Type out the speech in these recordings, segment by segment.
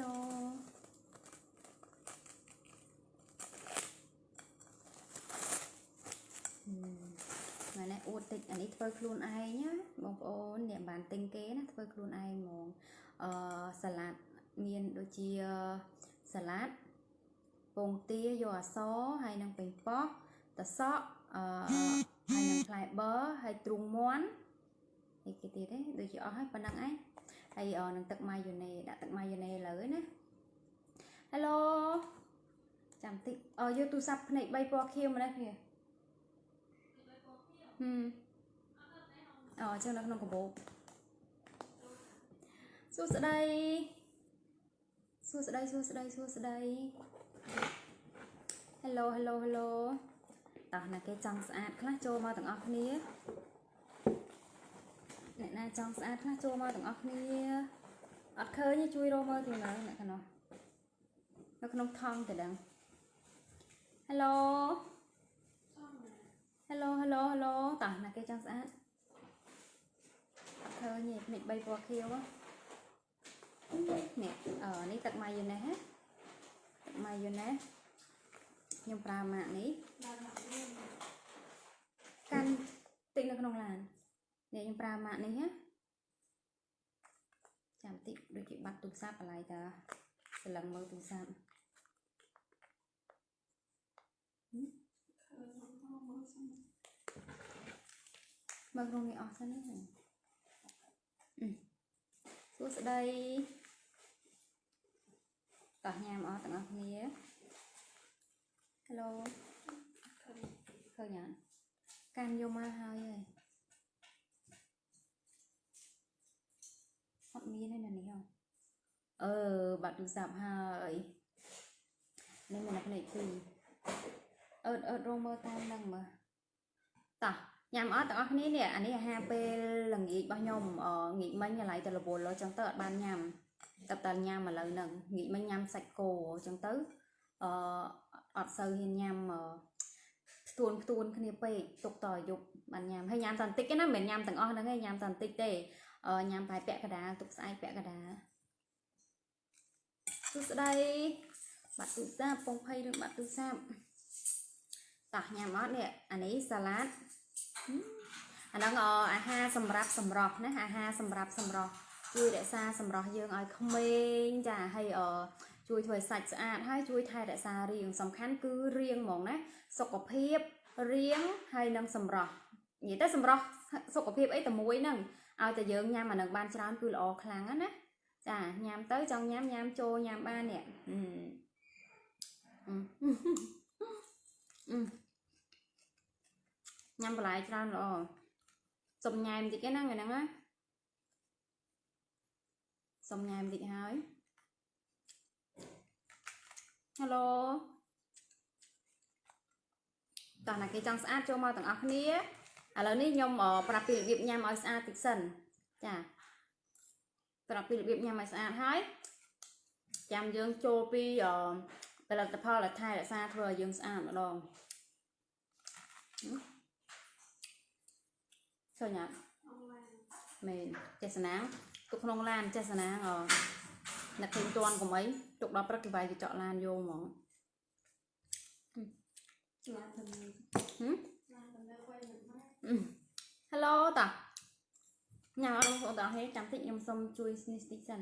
Hello ម៉ែនេះអួតតិចអានេះធ្វើខ្លួនឯងណាបងប្អូនអ្នកបានទិញគេណាធ្វើខ្លួនឯងហ្មងអឺសាឡាត់មានដូចជាសាឡាត់ពងទាយកអសហើយនឹងប៉េងប៉ោះតសក់អឺហើយនឹងផ្លែបឺហើយទ្រូងមាន់អីគេទៀតទេដូចជាអស់ហើយប៉ុណ្ណឹងឯង ហើយអឺនឹងទឹកម៉ាយ៉ូណេដាក់ទឹកម៉ាយ៉ូណេលើណា Hello ចាំតិចអឺយកទូរស័ព្ទភ្នែក3ពណ៌ខៀវមកនេះគ្នាហឹមអូចឹងនៅក្នុងកាបូបសួស្តីសួស្តីសួស្តីសួស្តី Hello Hello Hello តោះណាគេចង់ស្អាតខ្លះចូលមកទាំងអស់គ្នា អ្នកណាចង់ស្អាតខ្លះចូលមកទាំងអស់គ្នាអត់ឃើញទេជួយរកមើលទីណាអ្នកកណោះនៅក្នុងថង់ទៅដឹង Hello Hello Hello Hello តោះណាគេចង់ស្អាតអត់ឃើញទេភ្នែក3ពណ៌ខៀវហ៎នេះអឺនេះទឹកម៉ាយ៉ូណេសណាទឹកម៉ាយ៉ូណេសខ្ញុំប្រើម៉ាកនេះកាន់តិចនៅក្នុងឡាន នេះខ្ញុំប្រើម៉ាកនេះណាចាំតិចដូចជាបាត់ទូរស័ព្ទបលាយតាស្លឹងមើលទូរស័ព្ទមើលក្នុងនេះអស់សិនណាអឺសួស្តីតោះញ៉ាំអស់ទាំងអស់គ្នា Hello ឃើញអត់កាន់យកមកហើយហើយ អត់មានទេនៅនេះហ៎អឺបាត់ទូរស័ព្ទហើយនេះមានតែភ្នែកពីរអឺតអឺតរងមើលតាមហ្នឹងមើលតោះញ៉ាំអត់ទាំងអស់គ្នានេះអានេះអាហារពេលល្ងាចរបស់ខ្ញុំអឺងាកមិញកន្លែងទៅរវល់អញ្ចឹងទៅអត់បានញ៉ាំតែតែញ៉ាំឥឡូវហ្នឹងងាកមិញញ៉ាំសាច់គោអញ្ចឹងទៅអឺអត់សូវហ៊ានញ៉ាំអឺផ្ទួនផ្ទួនគ្នាពេកទុកតយប់បានញ៉ាំហើយញ៉ាំតែបន្តិចទេណាមិនមែនញ៉ាំទាំងអស់ហ្នឹងទេញ៉ាំតែបន្តិចទេអឺ ញ៉ាំប្រហែលពាក់កណ្ដាលទុកស្អែកពាក់កណ្ដាលសួស្តីបាត់ទូរស័ព្ទពងភ័យឬបាត់ទូរស័ព្ទតោះញ៉ាំអត់នេះអានេះសាឡាត់ហឹមអាហ្នឹងអអាហារសម្រាប់សម្រស់ណាអាហារសម្រាប់សម្រស់ជួយរក្សាសម្រស់យើងឲ្យក្មេងចាហើយអជួយធ្វើឲ្យសាច់ស្អាតហើយជួយថែរក្សារាងសំខាន់គឺរាងហ្មងណាសុខភាពរាងហើយនឹងសម្រស់និយាយទៅសម្រស់សុខភាពអីតែមួយហ្នឹង ឲ្យតែយើងញ៉ាំអានឹងបានច្រើនគឺល្អខ្លាំងណាចាញ៉ាំទៅចង់ញ៉ាំញ៉ាំចូលញ៉ាំបាននេះអឺអឺអឺញ៉ាំបន្លែច្រើនល្អសុំញ៉ែមតិចហ្នឹងហ្នឹងណាសុំញ៉ែមតិចហើយ Hello តោះណាគេចង់ស្អាតចូលមកទាំងអស់គ្នា ឥឡូវនេះខ្ញុំប្រាប់ពីរបៀបញ៉ាំឲ្យស្អាតតិចសិនចាប្រាប់ពីរបៀបញ៉ាំឲ្យស្អាតហើយចាំយើងចូលពីផលិតផលដែលថែរក្សាធ្វើឲ្យយើងស្អាតម្ដងឃើញអត់មែនចេះសណាងទុកក្នុងឡានចេះសណាងអអ្នកឃើញតន់កុំអីទុកដល់ព្រឹកគេវាយកចកឡានយកហ្មង Làm thành ហឹម Hello តាញ៉ាំអត់បងប្អូនតោះហេចាំតិចខ្ញុំសុំជួយស្នេះតិចសិន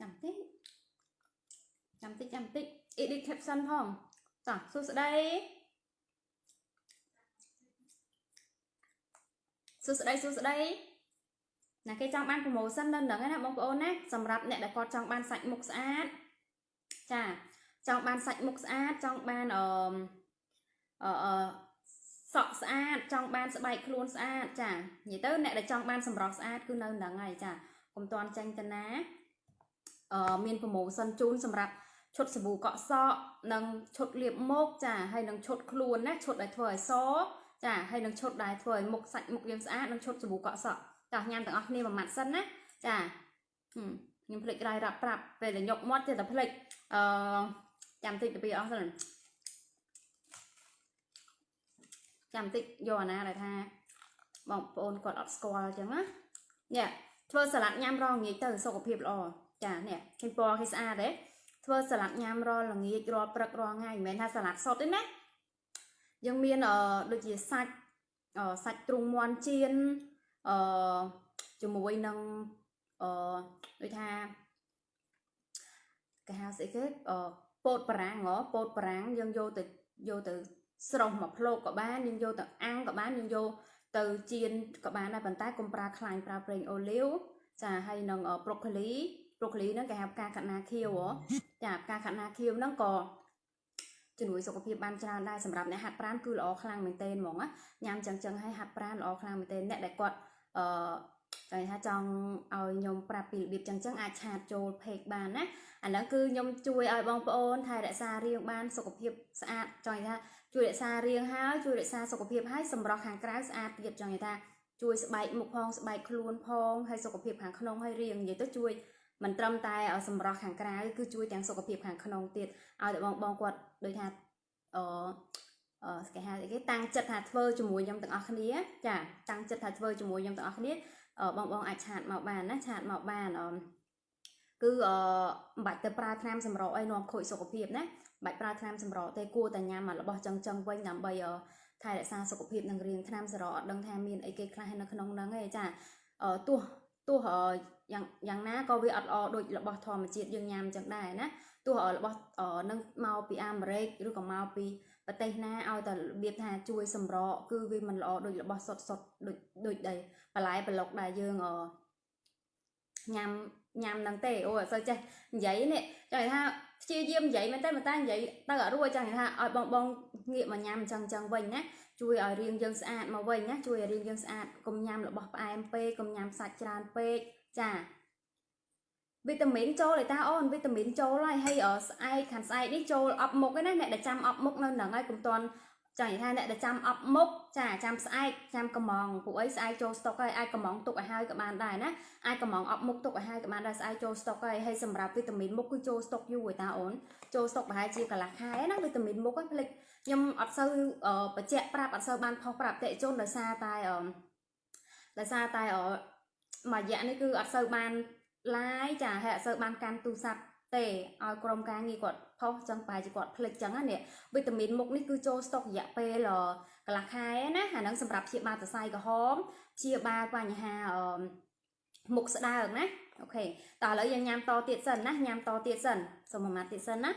ចាំតិចចាំតិចចាំតិច edit caption ផងតោះសួស្តីសួស្តីសួស្តីណាគេចង់បាន promotion នៅហ្នឹងណាបងប្អូនណាសម្រាប់អ្នកដែលគាត់ចង់បានសាច់មុខស្អាតចា ចង់បានសាច់មុខស្អាតចង់បានអឺអឺអឺសក់ស្អាតចង់បានស្បែកខ្លួនស្អាតចានិយាយទៅអ្នកដែលចង់បានសម្រស់ស្អាតគឺនៅហ្នឹងហើយចាកុំតន់ចាញ់ទៅណាអឺមាន promotion ជូនសម្រាប់ឈុតសាប៊ូកក់សក់និងឈុតលាបមុខចាហើយនឹងឈុតខ្លួនណាឈុតដែលធ្វើឲ្យសចាហើយនឹងឈុតដែលធ្វើឲ្យមុខសាច់មុខយើងស្អាតនិងឈុតសាប៊ូកក់សក់ចាញ៉ាំទាំងអស់គ្នាមួយម៉ាត់សិនណាចាហឹមខ្ញុំភ្លេចក្រោយរាប់ប្រាប់ពេលដែលញុកមាត់ចេះតែភ្លេចអឺ ចាំតិចទៅពីអស់សិនចាំតិចយកអាណាដែលថាបងប្អូនគាត់អត់ស្គាល់អញ្ចឹងណានេះធ្វើសាឡាត់ញ៉ាំរាល់ល្ងាចទៅសុខភាពល្អចានេះឃើញពណ៌គេស្អាតទេធ្វើសាឡាត់ញ៉ាំរាល់ល្ងាចរាល់ព្រឹករាល់ថ្ងៃមិនមែនថាសាឡាត់សុទ្ធទេណាយើងមានអឺដូចជាសាច់អឺសាច់ទ្រូងមាន់ចៀនអឺជាមួយនឹងអឺដូចថាគេហៅស្អីគេអឺ ពោតបារាំងហ៎ពោតបារាំងយើងយកទៅយកទៅស្រុះមកភ្លោកក៏បានយើងយកទៅអាំងក៏បានយើងយកទៅចៀនក៏បានដែរប៉ុន្តែកុំប្រើខ្លាញ់ប្រើប្រេងអូលីវចាហើយនឹងប្រូកូលីប្រូកូលីហ្នឹងគេហៅផ្កាខាត់ណាខៀវហ៎ចាផ្កាខាត់ណាខៀវហ្នឹងក៏ជំនួយសុខភាពបានច្រើនដែរសម្រាប់អ្នកហាត់ប្រាណគឺល្អខ្លាំងមែនទែនហ្មងណាញ៉ាំចឹងចឹងឲ្យហាត់ប្រាណល្អខ្លាំងមែនទែនអ្នកដែលគាត់អឺ តែថាចង់ឲ្យខ្ញុំប្រាប់ពីរបៀបចឹងចឹងអាចឆាតចូល page បានណាអាហ្នឹងគឺខ្ញុំជួយឲ្យបងប្អូនថែរក្សារាងបានសុខភាពស្អាតចង់និយាយថាជួយរក្សារាងហើយជួយរក្សាសុខភាពហើយសម្រស់ខាងក្រៅស្អាតទៀតចង់និយាយថាជួយស្បែកមុខផងស្បែកខ្លួនផងហើយសុខភាពខាងក្នុងហើយរាងនិយាយទៅជួយមិនត្រឹមតែសម្រស់ខាងក្រៅគឺជួយទាំងសុខភាពខាងក្នុងទៀតឲ្យតែបងបងគាត់ដូចថាអឺអឺគេហៅអីគេតាំងចិត្តថាធ្វើជាមួយខ្ញុំទាំងអស់គ្នាចាតាំងចិត្តថាធ្វើជាមួយខ្ញុំទាំងអស់គ្នាអឺ បងបងអាចឆាតមកបានណាឆាតមកបានអឺគឺអឺមិនបាច់ទៅប្រើថ្នាំសម្រកអីនាំខូចសុខភាពណាបាច់ប្រើថ្នាំសម្រកទេគួរតែញ៉ាំអារបស់ចឹងចឹងវិញដើម្បីអឺថែរក្សាសុខភាពនិងរាងថ្នាំសម្រកអត់ដឹងថាមានអីគេខ្លះនៅក្នុងហ្នឹងទេចាអឺទោះទោះអឺយ៉ាងយ៉ាងណាក៏វាអត់ល្អដូចរបស់ធម្មជាតិយើងញ៉ាំចឹងដែរណាទោះរបស់នឹងមកពីអាមេរិកឬក៏មកពី ប្រទេសណាឲ្យតែរបៀបថាជួយសម្រកគឺវាមិនល្អដូចរបស់សុតសុតដូចដូចដែរបន្លែប្លុកដែលយើងអញ៉ាំញ៉ាំនឹងទេអូអត់សូវចេះនិយាយនេះចង់និយាយថាព្យាយាមនិយាយមែនទេប៉ុន្តែនិយាយទៅអត់រួចចង់និយាយថាឲ្យបងបងងាកមកញ៉ាំអញ្ចឹងអញ្ចឹងវិញណាជួយឲ្យរាងយើងស្អាតមកវិញណាជួយឲ្យរាងយើងស្អាតកុំញ៉ាំរបស់ផ្អែមពេកកុំញ៉ាំសាច់ច្រើនពេកចា វីតាមីនចូលឯតាអូនវីតាមីនចូលហើយហើយស្អែកខាងស្អែកនេះចូលអប់មុខឯណាអ្នកដែលចាំអប់មុខនៅហ្នឹងហើយកុំតន់ចានិយាយថាអ្នកដែលចាំអប់មុខចាចាំស្អែកចាំកំងពួកអីស្អែកចូលស្តុកហើយអាចកំងទុកឲ្យហើយក៏បានដែរណាអាចកំងអប់មុខទុកឲ្យហើយក៏បានដែរស្អែកចូលស្តុកហើយហើយសម្រាប់វីតាមីនមុខគឺចូលស្តុកយូរឯតាអូនចូលស្តុកប្រហែលជាកន្លះខែណាវីតាមីនមុខហ្នឹងភ្លេចខ្ញុំអត់សូវបញ្ជាក់ប្រាប់អត់សូវបានផុសប្រាប់តេជូនដោយសារតែដោយសារតែមួយរយៈនេះគឺអត់សូវបាន live ចាហើយអត់សូវបានកាន់ទូរស័ព្ទទេឲ្យក្រុមការងារគាត់ផុសចឹងបែរជាគាត់ភ្លេចចឹងណានេះវីតាមីនមុខនេះគឺចូលស្តុករយៈពេលកន្លះខែណាអាហ្នឹងសម្រាប់ព្យាបាលសរសៃក្រហមព្យាបាលបញ្ហាមុខស្ដើងណាអូខេតោះឥឡូវយើងញ៉ាំតទៀតសិនណាញ៉ាំតទៀតសិនសូមមួយម៉ាត់ទៀតសិនណា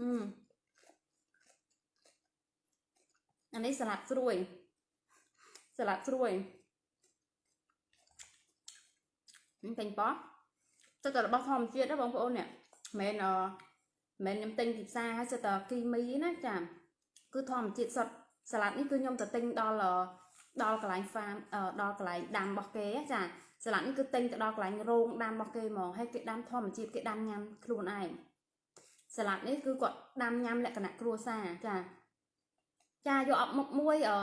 អឺអានេះសាឡាត់ស្រួយសាឡាត់ស្រួយ ពេញប៉ោះទៅតែរបស់ធម្មជាតិណាបងប្អូននេះមិនអឺមិនខ្ញុំទិញពីផ្សារហើយសិតតែគីមីណាចាគឺធម្មជាតិសុទ្ធសាឡាត់នេះគឺខ្ញុំទៅទិញដល់ដល់កន្លែងហ្វាមដល់កន្លែងដាំរបស់គេចាសាឡាត់នេះគឺទិញទៅដល់កន្លែងរោងដាំរបស់គេហ្មងហើយគេដាំធម្មជាតិគេដាំញ៉ាំខ្លួនឯងសាឡាត់នេះគឺគាត់ដាំញ៉ាំលក្ខណៈគ្រួសារចាចាយកអប់មុខមួយអឺ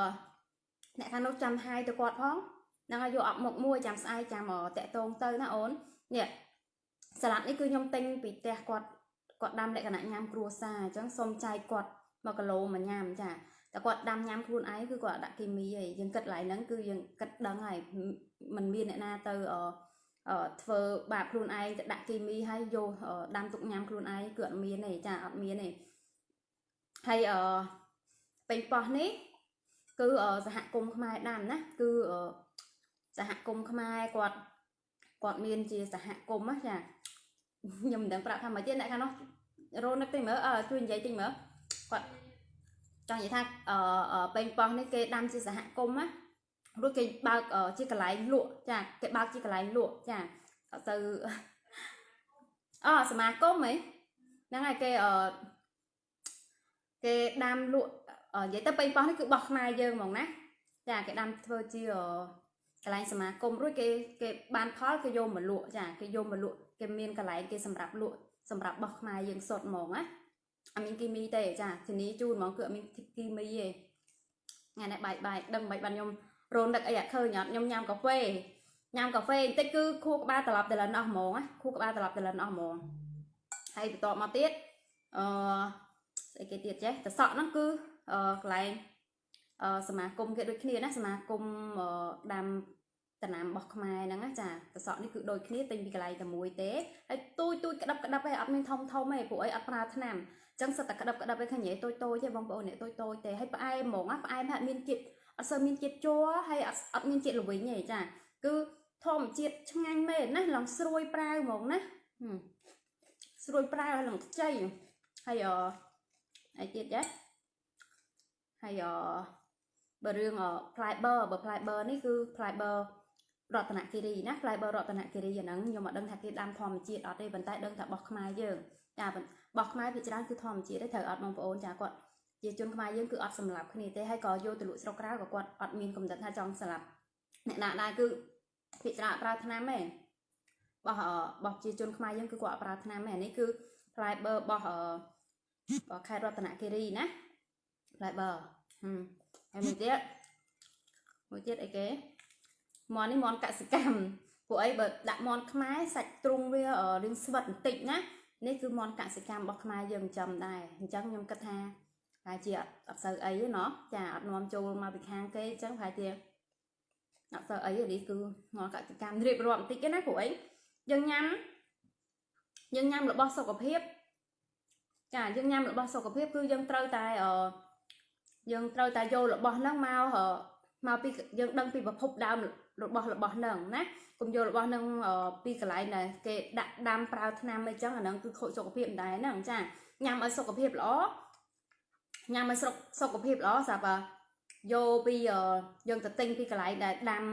អ្នកខាងនោះចាំហាយទៅគាត់ផង ហ្នឹងហើយយកអប់មុខមួយចាំស្អែកចាំតាក់តងទៅណាអូននេះសាឡាត់នេះគឺខ្ញុំទិញពីផ្ទះគាត់គាត់ដាំលក្ខណៈញ៉ាំគ្រួសារអញ្ចឹងសុំចែកគាត់1គីឡូមកញ៉ាំចាតែគាត់ដាំញ៉ាំខ្លួនឯងគឺគាត់ដាក់គីមីឯងយើងគិតឡើងហ្នឹងគឺយើងគិតដឹងហើយมันមានអ្នកណាទៅអឺធ្វើបាបខ្លួនឯងទៅដាក់គីមីហើយយកដាំទុកញ៉ាំខ្លួនឯងគឺអត់មានទេចាអត់មានទេហើយអឺពេញប៉ោះនេះគឺសហគមន៍ខ្មែរដាំណាគឺ សហគមន៍ខ្មែរគាត់គាត់មានជាសហគមន៍ណាចាខ្ញុំមិនដឹងប្រាប់ថាមកទៀតអ្នកខាងនោះរោនឹកតិចមើលអឺជួយនិយាយតិចមើលគាត់ចង់និយាយថាអឺពេញប៉ោះនេះគេដាំជាសហគមន៍ណារួចគេបើកជាកន្លែងលក់ចាគេបើកជាកន្លែងលក់ចាទៅអូសមាគមហ៎ហ្នឹងហើយគេអឺគេដាំលក់និយាយទៅពេញប៉ោះនេះគឺបោះខ្មែរយើងហ្មងណាចាគេដាំធ្វើជា កន្លែងសមាគមរួចគេគេបានផលគេយកមកលក់ចាគេយកមកលក់គេមានកន្លែងគេសម្រាប់លក់សម្រាប់បោះខ្មែរយើងសុទ្ធហ្មងណាអត់មានគីមីទេចាធានីជូនហ្មងគឺអត់មានគីមីទេថ្ងៃនេះបាយបាយដឹងមិនបានខ្ញុំរោនដឹកអីអត់ឃើញអត់ខ្ញុំញ៉ាំកាហ្វេញ៉ាំកាហ្វេបន្តិចគឺខួរក្បាលត្រឡប់ទៅលិនអស់ហ្មងណាខួរក្បាលត្រឡប់ទៅលិនអស់ហ្មងហើយបន្ទាប់មកទៀតអឺស្អីគេទៀតចេះតសក់ហ្នឹងគឺអឺកន្លែងអឺ សមាគមគេដូចគ្នាណាសមាគមដាំតំណាំរបស់ខ្មែរហ្នឹងណាចាកសក់នេះគឺដូចគ្នាទិញពីកន្លែងតែមួយទេហើយទូចទូចក្តាប់ក្តាប់ឯងអត់មានធំធំទេពួកអីអត់ប្រើថ្នាំអញ្ចឹងសិតតែក្តាប់ក្តាប់ឯងឃើញទេតូចតូចទេបងប្អូននេះតូចតូចទេហើយផ្អែមហ្មងណាផ្អែមហាក់មានជាតិអត់សូវមានជាតិជ័រហើយអត់អត់មានជាតិល្វីងទេចាគឺធម្មជាតិឆ្ងាញ់មែនណាឡងស្រួយប្រាវហ្មងណាហឹមស្រួយប្រាវហើយឡងខ្ចីហើយអអីទៀតចាហើយអ បើរឿងអ fiber បើ fiber នេះគឺ fiber រតនគិរីណា fiber រតនគិរីអាហ្នឹងខ្ញុំអត់ដឹងថាគេដាំធម្មជាតិអត់ទេប៉ុន្តែដឹងថាបោះខ្មែរយើងចាប៉ុន្តែបោះខ្មែរវាច្រើនគឺធម្មជាតិទេត្រូវអត់បងប្អូនចាគាត់ជាជនខ្មែរយើងគឺអត់សម្លាប់គ្នាទេហើយក៏យកទៅលក់ស្រុកក្រៅក៏គាត់អត់មានកំណត់ថាចង់សម្លាប់អ្នកណាដែរគឺភាគច្រើនអត់ប្រើថ្នាំទេបោះអបោះជាជនខ្មែរយើងគឺគាត់អត់ប្រើថ្នាំទេអានេះគឺ fiber បោះអបោះខេត្តរតនគិរីណា fiber ហឹម ហើយមួយទៀតមួយទៀតអីគេមន់នេះមន់កសិកម្មពួកអីបើដាក់មន់ខ្មែរសាច់ទ្រុងវារៀងស្វិតបន្តិចណានេះគឺមន់កសិកម្មរបស់ខ្មែរយើងចិញ្ចឹមដែរអញ្ចឹងខ្ញុំគិតថាប្រហែលជាអត់អត់សូវអីទេណោះចាអត់នាំចូលមកពីខាងគេអញ្ចឹងប្រហែលជាអត់សូវអីទេនេះគឺមន់កសិកម្មរៀបរាប់បន្តិចទេណាព្រោះអីយើងញ៉ាំយើងញ៉ាំរបស់សុខភាពចាយើងញ៉ាំរបស់សុខភាពគឺយើងត្រូវតែអឺ យើងត្រូវតែយករបស់ហ្នឹងមកមកពីយើងដឹងពីប្រភពដើមរបស់របស់ហ្នឹងណាកុំយករបស់ហ្នឹងពីកន្លែងដែលគេដាក់ដាំប្រើថ្នាំអីចឹងអាហ្នឹងគឺខូចសុខភាពមិនដែរហ្នឹងចាញ៉ាំឲ្យសុខភាពល្អញ៉ាំឲ្យសុខសុខភាពល្អស្រាប់យកពីយើងទៅទិញពីកន្លែងដែលដាំ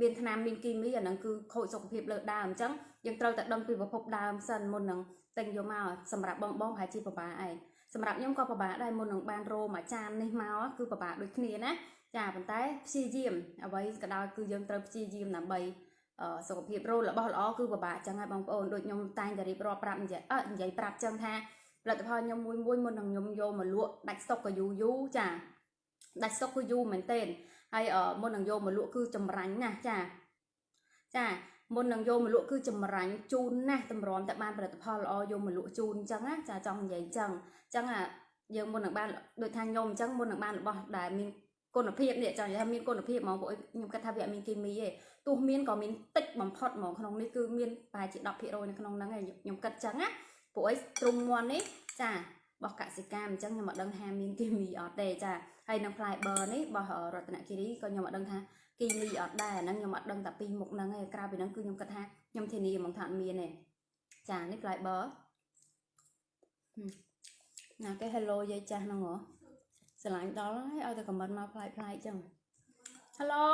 មានថ្នាំមានគីមីអាហ្នឹងគឺខូចសុខភាពលើដើមអញ្ចឹងយើងត្រូវតែដឹងពីប្រភពដើមសិនមុននឹងទិញយកមកសម្រាប់បងបងប្រហែលជាពិបាកឯង សម្រាប់ខ្ញុំក៏ពិបាកដែរមុននឹងបានរោមួយចាននេះមកគឺពិបាកដូចគ្នាណាចាប៉ុន្តែព្យាយាមអ្វីក៏ដោយគឺយើងត្រូវព្យាយាមដើម្បីសុខភាពរោរបស់ល្អគឺពិបាកចឹងហើយបងប្អូនដូចខ្ញុំតែងតែរៀបរាប់ប្រាប់និយាយអឺនិយាយប្រាប់ចឹងថាផលិតផលខ្ញុំមួយមួយមុននឹងខ្ញុំយកមកលក់ដាច់ស្តុកក៏យូរយូរចាដាច់ស្តុកគឺយូរមែនទែនហើយមុននឹងយកមកលក់គឺចម្រាញ់ណាស់ចាចា មុននឹងយកមកលក់គឺចម្រាញ់ជូនណាស់តម្រាំតែបានផលិតផលល្អយកមកលក់ជូនអញ្ចឹងណាចាចង់និយាយអញ្ចឹងអញ្ចឹងអាយើងមុននឹងបានដូចថាខ្ញុំអញ្ចឹងមុននឹងបានរបស់ដែលមានគុណភាពនេះចង់និយាយថាមានគុណភាពហ្មងពួកខ្ញុំគិតថាវាអត់មានគីមីទេទោះមានក៏មានតិចបំផុតហ្មងក្នុងនេះគឺមានប្រហែលជា10%នៅក្នុងហ្នឹងឯងខ្ញុំគិតចឹងណាពួកអីទ្រុំមន់នេះចាបោះកសិកម្មអញ្ចឹងខ្ញុំអត់ដឹងថាមានគីមីអត់ទេចាហើយនឹង fiber នេះបោះរតនគិរីក៏ខ្ញុំអត់ដឹងថា គីមីអត់ដែរអាហ្នឹងខ្ញុំអត់ដឹងតែពីមុខហ្នឹងឯងក្រៅពីហ្នឹងគឺខ្ញុំគិតថាខ្ញុំធានាហ្មងថាអត់មានទេចានេះ fiber ណាគេ hello យាយចាស់ហ្នឹងហ៎ស្រឡាញ់ដល់ហើយឲ្យតែ comment មកផ្លាយផ្លាយចឹង hello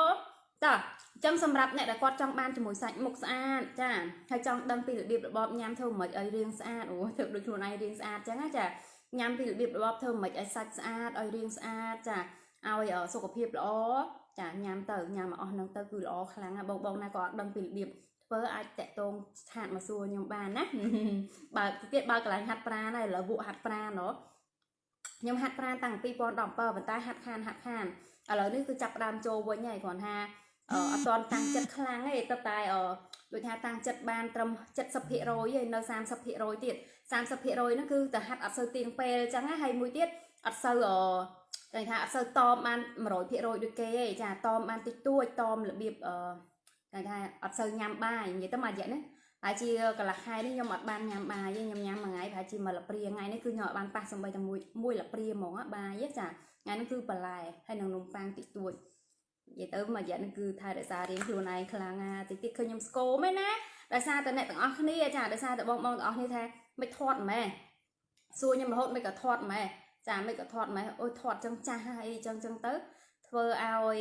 ចាអញ្ចឹងសម្រាប់អ្នកដែលគាត់ចង់បានជាមួយសាច់មុខស្អាតចាហើយចង់ដឹងពីរបៀបរបបញ៉ាំធ្វើមិនឲ្យរាងស្អាតអូធ្វើដូចខ្លួនឯងរាងស្អាតចឹងណាចាញ៉ាំពីរបៀបរបបធ្វើមិនឲ្យសាច់ស្អាតឲ្យរាងស្អាតចាឲ្យសុខភាពល្អ ចាញ៉ាំទៅញ៉ាំអស់ហ្នឹងទៅគឺល្អខ្លាំងណាបងបងណាក៏អត់ដឹងពីរបៀបធ្វើអាចតាក់ទងស្ថានមកសួរខ្ញុំបានណាបើទៀតបើកន្លែងហាត់ប្រាណហើយឥឡូវវក់ហាត់ប្រាណហ៎ខ្ញុំហាត់ប្រាណតាំងពី2017ប៉ុន្តែហាត់ខានហាត់ខានឥឡូវនេះគឺចាប់ផ្ដើមចូលវិញហើយគ្រាន់ថាអត់ទាន់តាំងចិត្តខ្លាំងទេតែតែដូចថាតាំងចិត្តបានត្រឹម70%ឯនៅ30%ទៀត30%ហ្នឹងគឺទៅហាត់អត់សូវទៀងពេលអញ្ចឹងហើយមួយទៀត អត់សូវអឺតែថាអត់សូវតមបាន100%ដូចគេទេចាតមបានតិចតួចតមរបៀបអឺតែថាអត់សូវញ៉ាំបាយនិយាយទៅមួយរយៈនេះហើយជាកន្លះខែនេះខ្ញុំអត់បានញ៉ាំបាយទេខ្ញុំញ៉ាំមួយថ្ងៃប្រហែលជាមួយលព្រាថ្ងៃនេះគឺខ្ញុំអត់បានប៉ះសំបីតែមួយមួយលព្រាហ្មងបាយចាថ្ងៃនេះគឺបន្លែហើយនឹងនំប៉័ងតិចតួចនិយាយទៅមួយរយៈនេះគឺថែរក្សារៀងខ្លួនឯងខ្លាំងណាតិចតិចឃើញខ្ញុំស្គមឯណាដោយសារតែអ្នកទាំងអស់គ្នាចាដោយសារតែបងបងទាំងអស់គ្នាថាមិនធាត់ម៉ែសួរខ្ញុំរហូតមិនក៏ធាត់ម៉ែ ចាមិនក៏ធាត់ម៉ែអូយធាត់ចឹងចាស់ហើយចឹងចឹងទៅធ្វើឲ្យ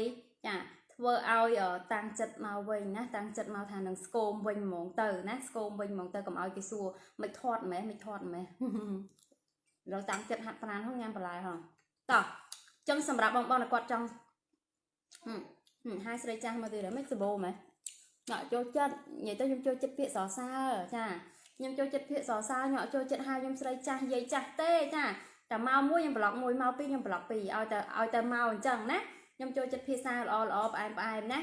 ចាធ្វើឲ្យតាំងចិត្តមកវិញណាតាំងចិត្តមកថានឹងស្គមវិញហ្មងទៅណាស្គមវិញហ្មងទៅកុំឲ្យគេសួរមិនធាត់ម៉ែមិនធាត់ម៉ែដល់តាំងចិត្តហាត់ប្រាណហ្នឹងញ៉ាំបន្លែហងតោះចឹងសម្រាប់បងបងគាត់ចង់ហើយស្រីចាស់មកទៀតមិនសបោម៉ែញ៉ាក់ចូលចិត្តនិយាយទៅខ្ញុំចូលចិត្តពាក្យសរសើរចាខ្ញុំចូលចិត្តពាក្យសរសើរញ៉ាក់ចូលចិត្តហៅខ្ញុំស្រីចាស់យាយចាស់ទេចា តែមកមួយខ្ញុំប្លុកមួយមកពីរខ្ញុំប្លុកពីរឲ្យតែឲ្យតែមកអញ្ចឹងណាខ្ញុំចូលចិត្តភាសាល្អល្អផ្អែមផ្អែមណា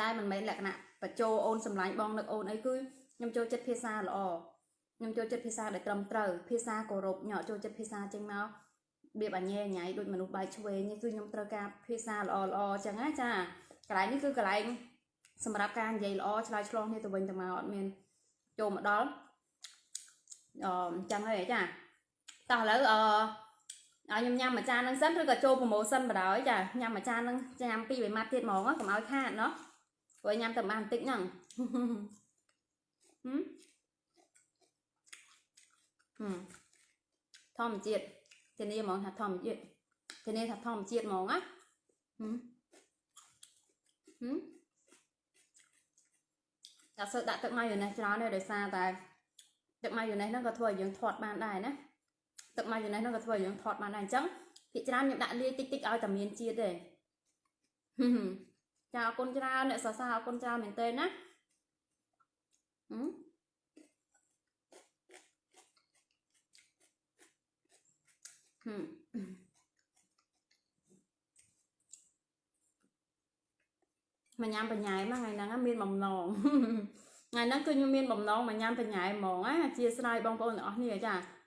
តែមិនមែនលក្ខណៈបញ្ចោអូនសម្លាញ់បងនឹកអូនអីគឺខ្ញុំចូលចិត្តភាសាល្អខ្ញុំចូលចិត្តភាសាដែលត្រឹមត្រូវភាសាគោរពញ៉ាក់ចូលចិត្តភាសាចេញមកបៀបអញែញ៉ៃដូចមនុស្សបាយឆ្វេងនេះគឺខ្ញុំត្រូវការភាសាល្អល្អអញ្ចឹងណាចាកន្លែងនេះគឺកន្លែងសម្រាប់ការនិយាយល្អឆ្លើយឆ្លងគ្នាទៅវិញទៅមកអត់មានចូលមកដល់អឺអញ្ចឹងហើយចា តោះឥឡូវអឲ្យខ្ញុំញ៉ាំមួយចានហ្នឹងសិនឬក៏ចូលប្រម៉ូសិនបណ្ដោយចាញ៉ាំមួយចានហ្នឹងញ៉ាំពីរបីម៉ាត់ទៀតហ្មងកុំឲ្យខាតណោះព្រោះញ៉ាំតែបានបន្តិចហ្នឹងហឹមហឹមធម្មជាតិធានាហ្មងថាធម្មជាតិធានាថាធម្មជាតិហ្មងណាហឹមហឹមដាក់សើដាក់ទឹកម៉ាយូណេសច្រើនដែរដោយសារតែទឹកម៉ាយូណេសហ្នឹងក៏ធ្វើឲ្យយើងធាត់បានដែរណា ទឹកម៉ាយ៉ូណេសហ្នឹងក៏ធ្វើឲ្យយើងធាត់បានដែរអញ្ចឹងភាគច្រើនខ្ញុំដាក់លាយតិចតិចឲ្យតែមានជាតិទេហឹមចាអរគុណច្រើនអ្នកសរសើរអរគុណច្រើនមែនទែនណាហឹមហឹមមកញ៉ាំបញ្ញាយមកថ្ងៃហ្នឹងណាមានបំណងថ្ងៃហ្នឹងគឺខ្ញុំមានបំណងមកញ៉ាំបញ្ញាយហ្មងណាអធិស្ឋានបងប្អូនទាំងអស់គ្នាចា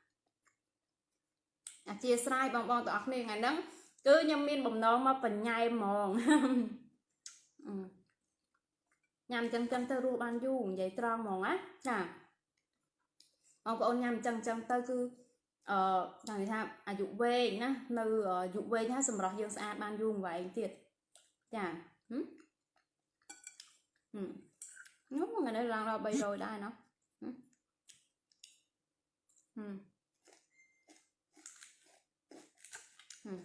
អធិស្ឋានបងប្អូនទាំងអស់គ្នាថ្ងៃហ្នឹងគឺខ្ញុំមានបំណងមកបញ្ញាយហ្មងអឺញ៉ាំចឹងចឹងទៅរស់បានយូរនិយាយត្រង់ហ្មងណាចាបងប្អូនញ៉ាំចឹងចឹងទៅគឺអឺចង់និយាយថាអាយុវែងណានៅអាយុវែងថាសម្រស់យើងស្អាតបានយូរអង្វែងទៀតចាហឹមហឹមនោះថ្ងៃនេះឡើងដល់300ដែរណោះហឹមហឹមហឹម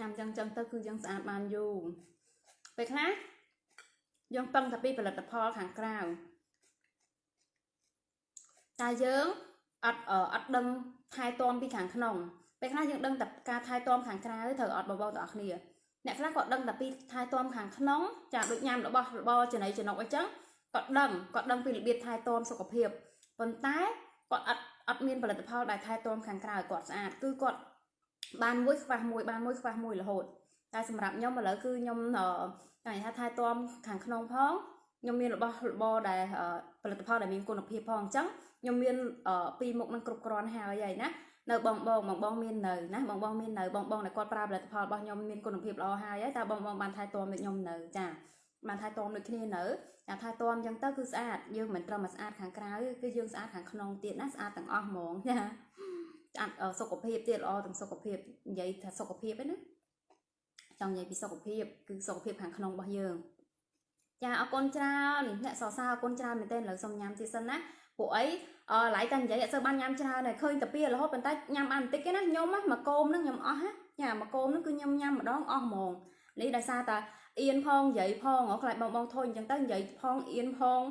ញ៉ាំចឹងចឹងទៅគឺយើងស្អាតបានយូរពេលខ្លះយើងពឹងតែពីផលិតផលខាងក្រៅតែយើងអត់អឺអត់ដឹងថែទាំពីខាងក្នុងពេលខ្លះយើងដឹងតែការថែទាំខាងក្រៅត្រូវអត់បងប្អូនទាំងអស់គ្នាអ្នកខ្លះក៏ដឹងតែពីថែទាំខាងក្នុងចាដូចញ៉ាំរបស់របរចំណីចំណុកអញ្ចឹងគាត់ដឹងគាត់ដឹងពីរបៀបថែទាំសុខភាពប៉ុន្តែគាត់អត់អត់មានផលិតផលដែលថែទាំខាងក្រៅឲ្យគាត់ស្អាតគឺគាត់ បានមួយខ្វះមួយបានមួយខ្វះមួយរហូតតែសម្រាប់ខ្ញុំឥឡូវគឺខ្ញុំអឺចង់និយាយថាថែទាំខាងក្នុងផងខ្ញុំមានរបស់របរដែលអឺផលិតផលដែលមានគុណភាពផងអញ្ចឹងខ្ញុំមានអឺពីរមុខនឹងគ្រប់គ្រាន់ហើយហើយណានៅបងបងបងបងមាននៅណាបងបងមាននៅបងបងដែលគាត់ប្រើផលិតផលរបស់ខ្ញុំមានគុណភាពល្អហើយហើយតើបងបងបានថែទាំដូចខ្ញុំនៅចាបានថែទាំដូចគ្នានៅតែថែទាំអញ្ចឹងទៅគឺស្អាតយើងមិនត្រឹមតែស្អាតខាងក្រៅគឺយើងស្អាតខាងក្នុងទៀតណាស្អាតទាំងអស់ហ្មងចា ស្អាតអឺសុខភាពទៀតល្អទាំងសុខភាពនិយាយថាសុខភាពឯណាចង់និយាយពីសុខភាពគឺសុខភាពខាងក្នុងរបស់យើងចាអរគុណច្រើនអ្នកសរសើរអរគុណច្រើនមែនទែនឥឡូវសុំញ៉ាំទៀតសិនណាពួកអីអឺឡៃតែនិយាយអត់សូវបានញ៉ាំច្រើនទេឃើញតែពីរហូតប៉ុន្តែញ៉ាំបានបន្តិចទេណាខ្ញុំហ៎មកគោមហ្នឹងខ្ញុំអស់ហ៎ចាមកគោមហ្នឹងគឺខ្ញុំញ៉ាំម្ដងអស់ហ្មងនេះដោយសារតែអៀនផងនិយាយផងខ្លាចបងបងធុញអញ្ចឹងទៅនិយាយផងអៀនផង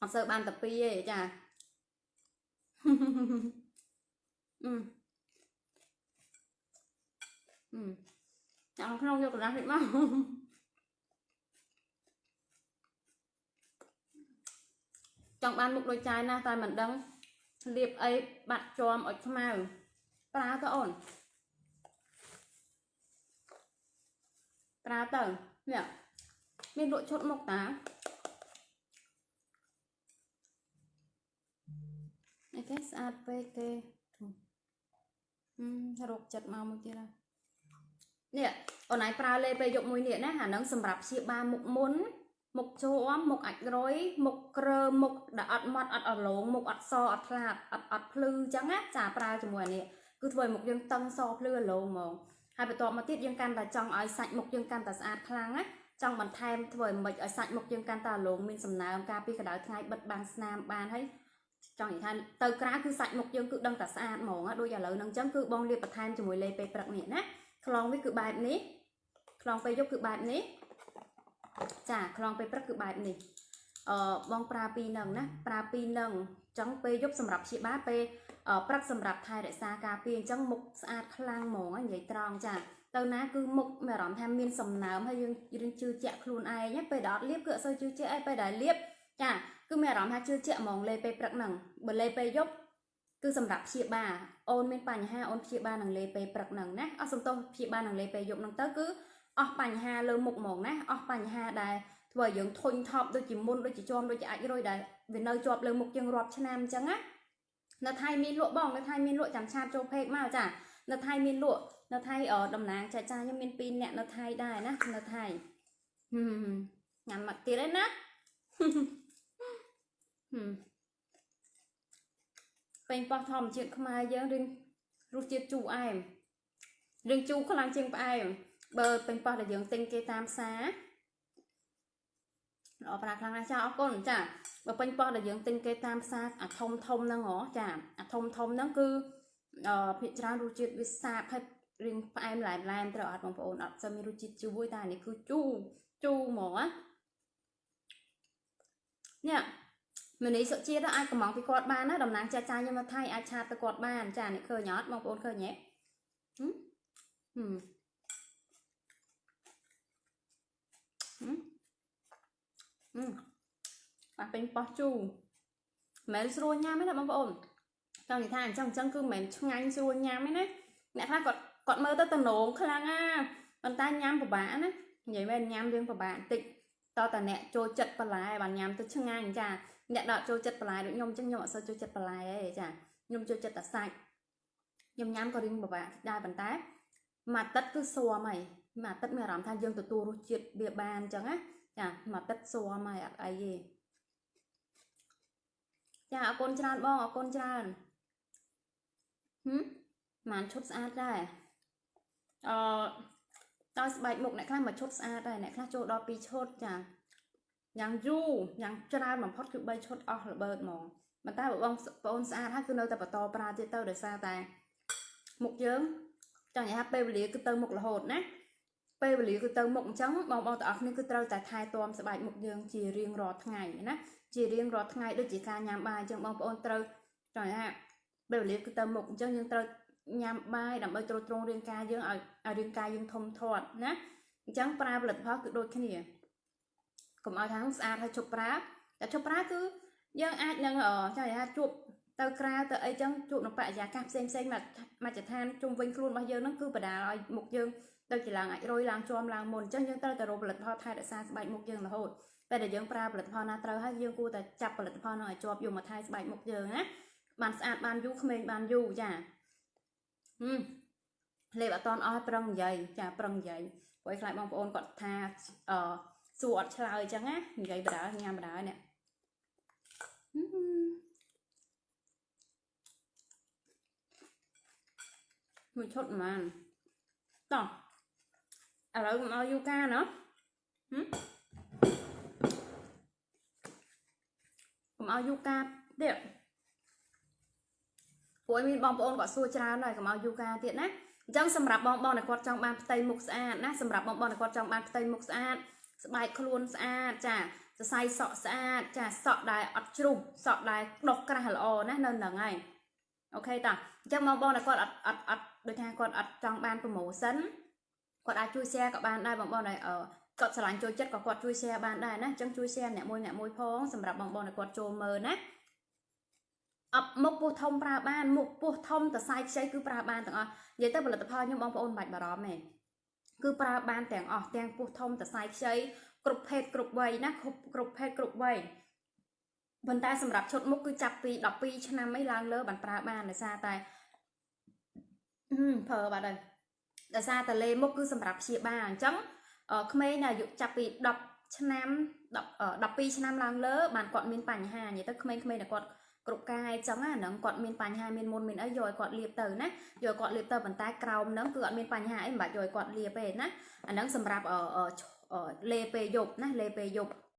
អត់សូវបានតែពីរទេចា អឺអឺចាំក្នុងយកកន្លះតិចមកចង់បានមុខដូចចាយណាស់តែមិនដឹងលាបអីបាត់ជាំអុចខ្មៅប្រើទៅអូនប្រើទៅនេះមានលក់ឈុតមុខតាអីគេស្អាតពេកទេហឹម រោគចិត្តមកមួយទៀតហើយនេះអូនឯងប្រើលេពេលយកមួយនេះណាអាហ្នឹងសម្រាប់ព្យាបាលមុខមុនមុខជួមមុខអាចរុយមុខក្រើមុខដែលអត់ម៉ត់អត់អលងមុខអត់សអត់ថ្លាតអត់អត់ភ្លឺអញ្ចឹងណាចាប្រើជាមួយអានេះគឺធ្វើឲ្យមុខយើងតឹងសភ្លឺអលងហ្មងហើយបន្ទាប់មកទៀតយើងកាន់តែចង់ឲ្យសាច់មុខយើងកាន់តែស្អាតខ្លាំងណាចង់បន្ថែមធ្វើឲ្យមិនឲ្យសាច់មុខយើងកាន់តែអលងមានសំណើមការពីក្តៅថ្ងៃបិទបាំងស្នាមបានហើយ ចង់និយាយថាទៅក្រៅគឺសាច់មុខយើងគឺដឹងតែស្អាតហ្មងណាដូចឥឡូវហ្នឹងអញ្ចឹងគឺបងលាបបន្ថែមជាមួយលេពេលព្រឹកនេះណាខ្លងវាគឺបែបនេះខ្លងពេលយប់គឺបែបនេះចាខ្លងពេលព្រឹកគឺបែបនេះអឺបងប្រើពីរនឹងណាប្រើពីរនឹងអញ្ចឹងពេលយប់សម្រាប់ព្យាបាលពេលអឺព្រឹកសម្រាប់ថែរក្សាការពារអញ្ចឹងមុខស្អាតខ្លាំងហ្មងណានិយាយត្រង់ចាទៅណាគឺមុខមានអារម្មណ៍ថាមានសំណើមហើយយើងយើងជឿជាក់ខ្លួនឯងណាពេលដែលអត់លាបគឺអត់សូវជឿជាក់ឯងពេលដែលលាប ចាគឺមានអារម្មណ៍ថាជឿជាក់ហ្មងលេពេលព្រឹកហ្នឹងបើលេពេលយប់គឺសម្រាប់ព្យាបាលអូនមានបញ្ហាអូនព្យាបាលនឹងលេពេលព្រឹកហ្នឹងណាអត់សំទោសព្យាបាលនឹងលេពេលយប់ហ្នឹងទៅគឺអស់បញ្ហាលើមុខហ្មងណាអស់បញ្ហាដែលធ្វើឲ្យយើងធុញថប់ដូចជាមុនដូចជាជាំដូចជាអាចរុយដែលវានៅជាប់លើមុខយើងរាប់ឆ្នាំអញ្ចឹងណានៅថៃមានលក់បងនៅថៃមានលក់ចាំឆាតចូលពេកមកចានៅថៃមានលក់នៅថៃអឺតំណាងចាចាខ្ញុំមាន2នាក់នៅថៃដែរណានៅថៃហឹមញ៉ាំមកទៀតឯណាហឹម ពេញប៉ោះធម្មជាតិខ្មែរយើងរៀងរសជាតិជូរអែមរៀងជូរខ្លាំងជាងផ្អែមបើពេញប៉ោះដែលយើងទិញគេតាមផ្សារល្អប្រាខ្លាំងណាស់ចាអរគុណចាបើពេញប៉ោះដែលយើងទិញគេតាមផ្សារអាធំធំហ្នឹងហ៎ចាអាធំធំហ្នឹងគឺអឺភាគច្រើនរសជាតិវាសាបហើយរៀងផ្អែមឡែមឡែមត្រូវអត់បងប្អូនអត់សូវមានរសជាតិជូរទេតែអានេះគឺជូរជូរហ្មងណានេះ មនីសុជាតិអាចកំងពីគាត់បានណាតំណាងចាចាខ្ញុំមកថៃអាចឆាតទៅគាត់បានចានេះឃើញអត់បងប្អូនឃើញទេហឹមហឹមហឹមហឹមអាពេញប៉ោះជូរមិនមែនស្រួលញ៉ាំទេណាបងប្អូនចង់និយាយថាអញ្ចឹងអញ្ចឹងគឺមិនមែនឆ្ងាញ់ស្រួលញ៉ាំទេណាអ្នកខ្លះគាត់គាត់មើលទៅតំណងខ្លាំងណាប៉ុន្តែញ៉ាំពិបាកណានិយាយមែនញ៉ាំរឿងពិបាកបន្តិចតើតើអ្នកចូលចិត្តបន្លែបានញ៉ាំទៅឆ្ងាញ់ចា អ្នកដកចូលចិត្តបន្លែដូចខ្ញុំអញ្ចឹងខ្ញុំអត់សូវចូលចិត្តបន្លែទេចាខ្ញុំចូលចិត្តតែសាច់ខ្ញុំញ៉ាំក៏រៀងពិបាកដែរប៉ុន្តែមួយទឹកគឺស៊ាំហើយមួយទឹកមានអារម្មណ៍ថាយើងទទួលរសជាតិវាបានអញ្ចឹងណាចាមួយទឹកស៊ាំហើយអត់អីទេចាអរគុណច្រើនបងអរគុណច្រើនហឹមបានឈុតស្អាតដែរអឺដល់ស្បែកមុខអ្នកខ្លះមកឈុតស្អាតដែរអ្នកខ្លះចូលដល់2ឈុតចា ញ៉ាំយូរញ៉ាំច្រើនបំផុតគឺ3ឈុតអស់ល្បើតហ្មងប៉ុន្តែបងប្អូនស្អាតហើយគឺនៅតែបន្តប្រើទៀតទៅដោយសារតែមុខយើងចង់និយាយថាពេលវេលាគឺទៅមុខរហូតណាពេលវេលាគឺទៅមុខអញ្ចឹងបងប្អូនទាំងអស់គ្នាគឺត្រូវតែថែទាំស្បែកមុខយើងជារៀងរាល់ថ្ងៃណាជារៀងរាល់ថ្ងៃដូចជាការញ៉ាំបាយអញ្ចឹងបងប្អូនត្រូវចង់និយាយថាពេលវេលាគឺទៅមុខអញ្ចឹងយើងត្រូវញ៉ាំបាយដើម្បីទ្រទ្រង់រាងកាយយើងឲ្យរាងកាយយើងធំធាត់ណាអញ្ចឹងប្រើផលិតផលគឺដូចគ្នា កុំឲ្យថាស្អាតហើយជប់ប្រើតែជប់ប្រើគឺយើងអាចនឹងចង់និយាយថាជួបទៅក្រៅទៅអីចឹងជួបនៅបរិយាកាសផ្សេងផ្សេងមកមកចឋានជុំវិញខ្លួនរបស់យើងហ្នឹងគឺបដាលឲ្យមុខយើងទៅជាឡើងអាចរយឡើងជាប់ឡើងមុនអញ្ចឹងយើងត្រូវតែរកផលិតផលថែរក្សាស្បែកមុខយើងរហូតតែដែលយើងប្រើផលិតផលណាត្រូវហើយយើងគួរតែចាប់ផលិតផលនោះឲ្យជាប់យកមកថែស្បែកមុខយើងណាបានស្អាតបានយូរក្មេងបានយូរចាហឹមលេបអត់តន់អស់ប្រឹងនិយាយចាប្រឹងនិយាយព្រោះខ្លាចបងប្អូនគាត់ថាអឺ សួរអត់ឆ្លើយអញ្ចឹងណានិយាយបដាញ៉ាំបដានេះហឹមមួយឈុតហ្មងតោះឥឡូវកុំឲ្យយូកាណោះហឹមកុំឲ្យយូកាទៀតព្រោះមានបងប្អូនគាត់សួរច្រើនហើយកុំឲ្យយូកាទៀតណាអញ្ចឹងសម្រាប់បងបងដែលគាត់ចង់បានផ្ទៃមុខស្អាតណាសម្រាប់បងបងដែលគាត់ចង់បានផ្ទៃមុខស្អាត ស្បែកខ្លួនស្អាតចាសរសៃសក់ស្អាតចាសក់ដែលអត់ជ្រុះសក់ដែលដុសក្រាស់ល្អណានៅនឹងហើយអូខេតាអញ្ចឹងបងបងដែលគាត់អត់អត់អត់ដូចថាគាត់អត់ចង់បាន promotion គាត់អាចជួយ share ក៏បានដែរបងបងដែលអឺគាត់ឆ្លាញ់ចូលចិត្តក៏គាត់ជួយ share បានដែរណាអញ្ចឹងជួយ share អ្នកមួយអ្នកមួយផងសម្រាប់បងបងដែលគាត់ចូលមើលណាអបមុខពោះធំប្រើបានមុខពោះធំតសៃខ្ចីគឺប្រើបានទាំងអស់និយាយទៅផលិតផលខ្ញុំបងប្អូនមិនបាច់បារម្ភទេ គឺប្រើបានទាំងអស់ទាំងពោះធំតសៃខ្ចីគ្រប់ភេទគ្រប់វ័យណាគ្រប់គ្រប់ភេទគ្រប់វ័យប៉ុន្តែសម្រាប់ឈុតមុខគឺចាប់ពី12ឆ្នាំអីឡើងលើបានប្រើបានដោយសារតែហឹមប្រើបាត់ហើយដោយសារតែលេមុខគឺសម្រាប់ព្យាបាលអញ្ចឹងក្មេងដែលអាយុចាប់ពី10ឆ្នាំ10 12ឆ្នាំឡើងលើបានគាត់មានបញ្ហានិយាយទៅក្មេងៗដែលគាត់ គ្រប់កាយចឹងអាហ្នឹងគាត់មានបញ្ហាមានមុនមានអីយកឲ្យគាត់លាបទៅណាយកគាត់លាបទៅប៉ុន្តែក្រោមហ្នឹងគឺអត់មានបញ្ហាអីមិនបាច់យកឲ្យគាត់លាបទេណាអាហ្នឹងសម្រាប់លេពេលយប់ណាលេពេលយប់